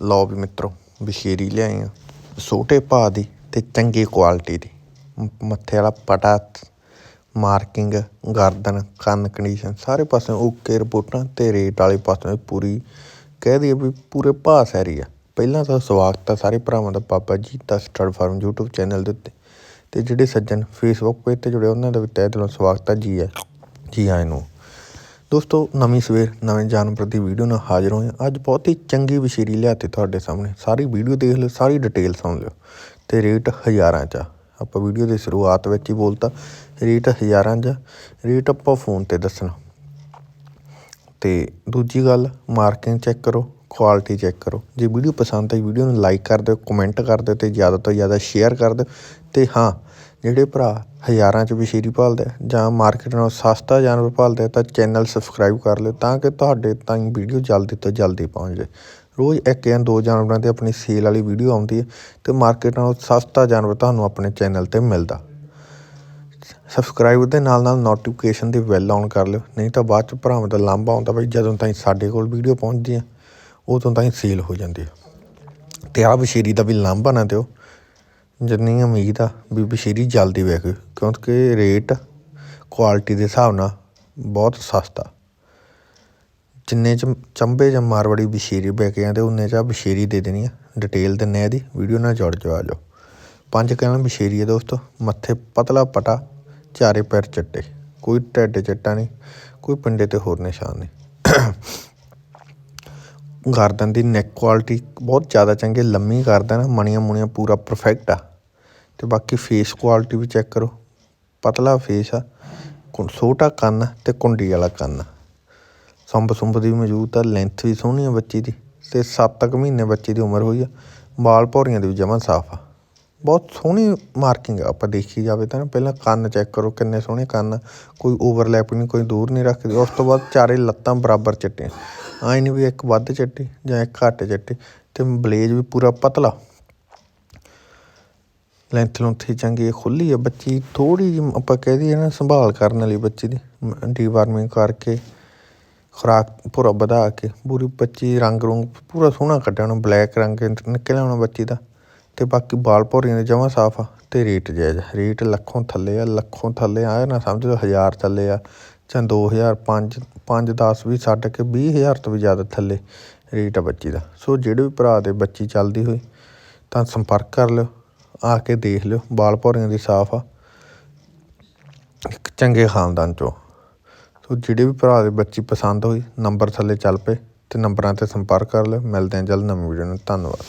ਲਓ ਵੀ ਮਿੱਤਰੋ, ਬਸ਼ੇਰੀ ਲਿਆਏ ਆ। ਛੋਟੇ ਭਾਅ ਦੀ ਤੇ ਚੰਗੀ ਕੁਆਲਿਟੀ ਦੀ। ਮ- ਮੱਥੇ ਵਾਲਾ ਪਟਾ ਮਾਰਕਿੰਗ ਗਰਦਨ, ਕੰਨ ਕੰਡੀਸ਼ਨ ਸਾਰੇ ਪਾਸੇ ਓਕੇ ਰਿਪੋਰਟਾਂ ਤੇ ਰੇਟ ਵਾਲੇ ਪਾਸੇ ਪੂਰੀ ਕਹਿ ਦਈਏ ਵੀ ਪੂਰੇ ਭਾਅ ਸੈਰੀ ਆ। ਪਹਿਲਾਂ ਤਾਂ ਸਵਾਗਤ ਆ ਸਾਰੇ ਭਰਾਵਾਂ ਦਾ ਬਾਬਾ ਜੀ ਦਾ ਸਟੱਡ ਫਾਰਮ YouTube ਚੈਨਲ ਦੇ ਉੱਤੇ। ਤੇ ਜਿਹੜੇ ਸੱਜਣ ਫੇਸਬੁੱਕ ਪੇਜ ਤੇ ਜੁੜੇ ਉਹਨਾਂ ਦਾ ਵੀ ਤਹਿ ਦਿਲੋਂ ਸਵਾਗਤ ਆ ਜੀ ਹੈ ਜੀ ਆਇਆਂ ਨੂੰ ਦੋਸਤੋ, ਨਵੀਂ ਸਵੇਰ, ਨਵੇਂ ਜਾਨਵਰ ਦੀ ਵੀਡੀਓ ਨਾਲ ਹਾਜ਼ਰ ਹੋਏ ਅੱਜ ਬਹੁਤ ਹੀ ਚੰਗੀ ਵਸ਼ੀਰੀ ਲਿਆਤੀ ਤੁਹਾਡੇ ਸਾਹਮਣੇ। ਸਾਰੀ ਵੀਡੀਓ ਦੇਖ ਲਿਓ, ਸਾਰੀ ਡਿਟੇਲ ਸੁਣ ਲਿਓ। ਤੇ ਰੇਟ ਹਜ਼ਾਰਾਂ ਚ ਆ। ਆਪਾਂ ਵੀਡੀਓ ਦੀ ਸ਼ੁਰੂਆਤ ਵਿੱਚ ਹੀ ਬੋਲਤਾ ਰੇਟ ਹਜ਼ਾਰਾਂ ਚ ਆ। ਰੇਟ ਆਪਾਂ ਫੋਨ ਤੇ ਦੱਸਣਾ। ਤੇ ਦੂਜੀ ਗੱਲ ਮਾਰਕਿੰਗ ਚੈੱਕ ਕਰੋ ਕੁਆਲਿਟੀ ਚੈੱਕ ਕਰੋ। ਜੇ ਵੀਡੀਓ ਪਸੰਦ ਆਈ, ਵੀਡੀਓ ਨੂੰ ਲਾਈਕ ਕਰ ਦਿਓ ਕਮੈਂਟ ਕਰ ਦਿਓ ਤੇ ਜ਼ਿਆਦਾ ਤੋਂ ਜ਼ਿਆਦਾ ਸ਼ੇਅਰ ਕਰ ਦਿਓ। ਤੇ ਹਾਂ ਜਿਹੜੇ ਭਰਾ ਹਜ਼ਾਰਾਂ ਚ ਵਿਸ਼ੇਰੀ ਭਾਲਦੇ ਆ ਜਾਂ ਮਾਰਕੀਟ ਨਾਲੋਂ ਸਸਤਾ ਜਾਨਵਰ ਭਾਲਦੇ ਆ ਤਾਂ ਚੈਨਲ ਸਬਸਕ੍ਰਾਈਬ ਕਰ ਲਿਓ ਤਾਂ ਕਿ ਤੁਹਾਡੇ ਤਾਈਂ ਵੀਡੀਓ ਜਲਦੀ ਤੋਂ ਜਲਦੀ ਪਹੁੰਚ ਜਾਵੇ ਰੋਜ਼ ਇੱਕ ਜਾਂ ਦੋ ਜਾਨਵਰਾਂ 'ਤੇ ਆਪਣੀ ਸੇਲ ਵਾਲੀ ਵੀਡੀਓ ਆਉਂਦੀ ਹੈ ਤੇ ਮਾਰਕੀਟ ਨਾਲੋਂ ਸਸਤਾ ਜਾਨਵਰ ਤੁਹਾਨੂੰ ਆਪਣੇ ਚੈਨਲ ਤੇ ਮਿਲਦਾ। ਸਬਸਕ੍ਰਾਈਬ ਦੇ ਨਾਲ ਨਾਲ ਨੋਟੀਫਿਕੇਸ਼ਨ ਦੀ ਬੈਲ ਆਨ ਕਰ ਲਿਓ, ਨਹੀਂ ਤਾਂ ਬਾਅਦ ਚ ਭਰਾਵਾਂ ਦਾ ਲਾਂਭਾ ਆਉਂਦਾ ਬਈ ਜਦੋਂ ਤਾਈਂ ਸਾਡੇ ਕੋਲ ਵੀਡੀਓ ਪਹੁੰਚਦੀ ਹੈ ਉਦੋਂ ਤਾਈਂ ਸੇਲ ਹੋ ਜਾਂਦੀ ਹੈ ਤੇ ਆਹ ਬਸ਼ੀਰੀ ਦਾ ਵੀ ਲਾਂਭਾ ਨਾ ਦਿਓ। ਜਿੰਨੀ ਉਮੀਦ ਆ ਵੀ ਬਸ਼ੀਰੀ ਜਲਦੀ ਵਿਕ ਗਈ ਕਿਉਂਕਿ ਰੇਟ ਕੁਆਲਿਟੀ ਦੇ ਹਿਸਾਬ ਨਾਲ ਬਹੁਤ ਸਸਤਾ। ਜਿੰਨੇ ਚ ਚੰਬੇ ਜਾਂ ਮਾਰਵਾੜੀ ਬਸ਼ੀਰੀ ਵਿਕ ਜਾਂਦੇ ਉਨੇ ਚ ਆਹ ਬਸ਼ੀਰੀ ਦੇ ਦੇਣੀ ਆ। ਡਿਟੇਲ ਦਿੰਨੇ ਆ ਇਹਦੀ ਵੀਡੀਓ ਨਾਲ ਜੁੜ ਜਾਓ ਆ ਜਾਓ। ਪੰਜ ਕਹਿਣਾ ਬਸ਼ੀਰੀ ਹੈ ਦੋਸਤੋ, ਮੱਥੇ ਪਤਲਾ ਪਟਾ, ਚਾਰੇ ਪੈਰ ਚੱਟੇ। ਕੋਈ ਢਿੱਡ ਚੱਟਾ ਨਹੀਂ, ਕੋਈ ਪਿੰਡੇ ਤੇ ਹੋਰ ਨਿਸ਼ਾਨ ਨਹੀਂ। ਗਾਰਦਨ ਦੀ ਨੈਕ ਕੁਆਲਿਟੀ ਬਹੁਤ ਜ਼ਿਆਦਾ ਚੰਗੀ, ਲੰਮੀ ਗਰਦਨ ਆ ਮਣੀਆਂ ਮੁਣੀਆਂ ਪੂਰਾ ਪਰਫੈਕਟ ਆ। ਅਤੇ ਬਾਕੀ ਫੇਸ ਕੁਆਲਿਟੀ ਵੀ ਚੈੱਕ ਕਰੋ। ਪਤਲਾ ਫੇਸ ਆ, ਕੁੰ- ਛੋਟਾ ਕੰਨ ਅਤੇ ਕੁੰਡੀ ਵਾਲਾ ਕੰਨ। ਸੰਬ ਸੁੰਬ ਦੀ ਮੌਜੂਦ ਆ ਲੈਂਥ ਵੀ ਸੋਹਣੀ ਆ ਬੱਚੀ ਦੀ ਅਤੇ ਸੱਤ ਕੁ ਮਹੀਨੇ ਬੱਚੀ ਦੀ ਉਮਰ ਹੋਈ ਆ। ਵਾਲ ਭੌਰੀਆਂ ਦੇ ਵੀ ਜਮਾਂ ਸਾਫ਼ ਆ। ਬਹੁਤ ਸੋਹਣੀ ਮਾਰਕਿੰਗ ਆ, ਆਪਾਂ ਦੇਖੀ ਜਾਵੇ ਤਾਂ ਨਾ, ਪਹਿਲਾਂ ਕੰਨ ਚੈੱਕ ਕਰੋ ਕਿੰਨੇ ਸੋਹਣੇ ਕੰਨ ਆ। ਕੋਈ ਓਵਰਲੈਪ ਨਹੀਂ, ਕੋਈ ਦੂਰ ਨਹੀਂ ਰੱਖਦੇ। ਉਸ ਤੋਂ ਬਾਅਦ ਚਾਰੇ ਲੱਤਾਂ ਬਰਾਬਰ ਚਿੱਟੀਆਂ। ਆਈ ਨਹੀਂ ਵੀ ਇੱਕ ਵੱਧ ਚਿੱਟੀ ਜਾਂ ਇੱਕ ਘੱਟ ਚਿੱਟੀ, ਤੇ ਬਲੇਜ ਵੀ ਪੂਰਾ ਪਤਲਾ। ਲੈਂਥ ਲੁੰਥੀ ਚੰਗੀ ਖੁੱਲੀ ਆ ਬੱਚੀ ਥੋੜੀ ਜਿਹੀ ਆਪਾਂ ਕਹਿ ਦਈਏ ਨਾ ਸੰਭਾਲ ਕਰਨ ਵਾਲੀ ਬੱਚੀ ਦੀ, ਡੀਵਾਰਮਿੰਗ ਕਰਕੇ ਖੁਰਾਕ ਪੂਰਾ ਵਧਾ ਕੇ, ਪੂਰੀ ਬੱਚੀ ਰੰਗ ਰੁੰਗ ਪੂਰਾ ਸੋਹਣਾ ਕੱਢਿਆ ਉਹਨੂੰ, ਬਲੈਕ ਰੰਗ ਨਿਕਲਿਆ ਹੋਣਾ ਬੱਚੀ ਦਾ। ਤੇ ਬਾਕੀ ਬਾਲ ਭੌਰੀਆਂ ਦੇ ਜਮਾਂ ਸਾਫ਼ ਆ, ਤੇ ਰੇਟ ਜਾਇਜ਼ ਰੇਟ ਲੱਖੋਂ ਥੱਲੇ ਆ, ਲੱਖੋਂ ਥੱਲੇ ਆ ਨਾ ਸਮਝ ਲਓ ਹਜ਼ਾਰ ਥੱਲੇ ਆ ਜਾਂ ਦੋ ਹਜ਼ਾਰ ਪੰਜ ਪੰਜ, ਦਸ ਵੀ ਛੱਡ ਕੇ ਵੀਹ ਹਜ਼ਾਰ ਤੋਂ ਵੀ ਜ਼ਿਆਦਾ ਥੱਲੇ ਰੇਟ ਆ ਬੱਚੀ ਦਾ। ਸੋ ਜਿਹੜੇ ਵੀ ਭਰਾ ਦੇ ਬੱਚੀ ਚੱਲਦੀ ਹੋਈ, ਤਾਂ ਸੰਪਰਕ ਕਰ ਲਿਓ, ਆ ਕੇ ਦੇਖ ਲਿਓ, ਬਾਲ ਭੌਰੀਆਂ ਦੀ ਸਾਫ਼ ਆ। ਇੱਕ ਚੰਗੇ ਖਾਨਦਾਨ ਚੋਂ। ਸੋ ਜਿਹੜੇ ਵੀ ਭਰਾ ਦੇ ਬੱਚੀ ਪਸੰਦ ਹੋਈ, ਨੰਬਰ ਥੱਲੇ ਚੱਲ ਪਏ ਅਤੇ ਨੰਬਰਾਂ ਤੇ ਸੰਪਰਕ ਕਰ ਲਿਓ। ਮਿਲਦੇ ਹਾਂ ਜਲਦ ਨਵੀਂ ਵੀਡੀਓ ਨਾਲ। ਧੰਨਵਾਦ।